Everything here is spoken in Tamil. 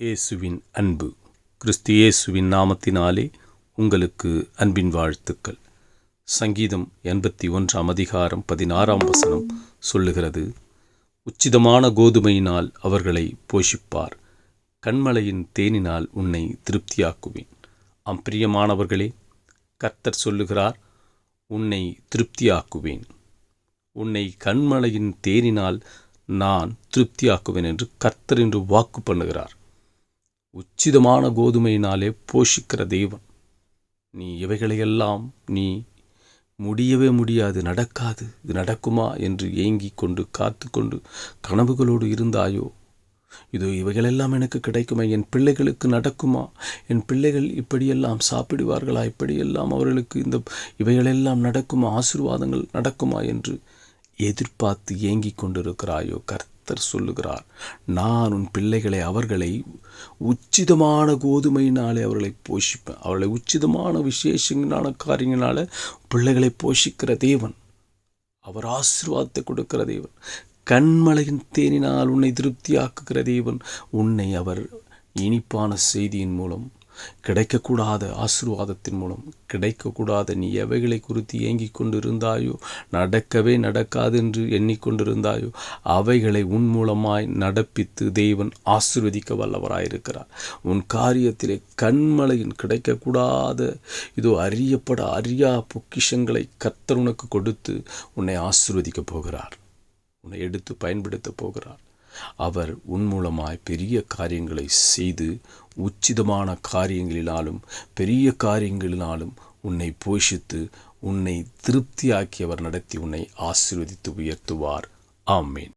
இயேசுவின் அன்பு. கிறிஸ்து இயேசுவின் நாமத்தினாலே உங்களுக்கு அன்பின் வாழ்த்துக்கள். சங்கீதம் எண்பத்தி ஒன்றாம் அதிகாரம் பதினாறாம் வசனம் சொல்லுகிறது உச்சிதமான கோதுமையினால் அவர்களை போஷிப்பார். கண்மலையின் தேனினால் உன்னை திருப்தியாக்குவேன். ஆம் பிரியமானவர்களே கர்த்தர் சொல்லுகிறார் உன்னை திருப்தியாக்குவேன். உன்னை கண்மலையின் தேனினால் நான் திருப்தியாக்குவேன் என்று கர்த்தர் என்று வாக்கு பண்ணுகிறார். உச்சிதமான கோதுமையினாலே போஷிக்கிற தெய்வன் நீ இவைகளையெல்லாம் நீ முடியவே முடியாது நடக்காது இது நடக்குமா என்று ஏங்கி கொண்டு காத்து கொண்டு கனவுகளோடு இருந்தாயோ? இதோ இவைகளெல்லாம் எனக்கு கிடைக்குமா என் பிள்ளைகளுக்கு நடக்குமா? என் பிள்ளைகள் இப்படியெல்லாம் சாப்பிடுவார்களா? இப்படியெல்லாம் அவர்களுக்கு இந்த இவைகளெல்லாம் நடக்குமா? ஆசீர்வாதங்கள் நடக்குமா? என்று எதிர்பார்த்து ஏங்கி கொண்டிருக்கிறாயோ கர்த்தர் சொல்லுகிறார் நான் உன் பிள்ளைகளை அவர்களை உச்சிதமான கோதுமையினாலே அவர்களை போஷிப்பேன். அவர்களை உச்சிதமான விசேஷங்களான காரியங்களால பிள்ளைகளை போஷிக்கிற தேவன். அவர் ஆசீர்வாதத்தை கொடுக்கிற தேவன். கண்மலையின் தேனினால் உன்னை திருப்தியாக்குகிற தேவன். உன்னை அவர் இனிப்பான செய்தியின் மூலம் கிடைக்கக்கூடாத ஆசீர்வாதத்தின் மூலம் கிடைக்கக்கூடாத நீ எவைகளை குறித்து ஏங்கிக் கொண்டிருந்தாயோ நடக்கவே நடக்காது என்று எண்ணிக்கொண்டிருந்தாயோ அவைகளை உன் மூலமாய் நடப்பித்து தேவன் ஆசீர்வதிக்க வல்லவராயிருக்கிறார். உன் காரியத்திலே கண்மலையின் கிடைக்கக்கூடாத இதோ அறியப்பட அறியா பொக்கிஷங்களை கத்தர் உனக்கு கொடுத்து உன்னை ஆசீர்வதிக்கப் போகிறார். உன்னை எடுத்து பயன்படுத்தப் போகிறார். அவர் உன் மூலமாய் பெரிய காரியங்களை செய்து உச்சிதமான காரியங்களினாலும் பெரிய காரியங்களினாலும் உன்னை போஷித்து உன்னை திருப்தியாக்கி அவர் நடத்தி உன்னை ஆசீர்வதித்து உயர்த்துவார். ஆமேன்.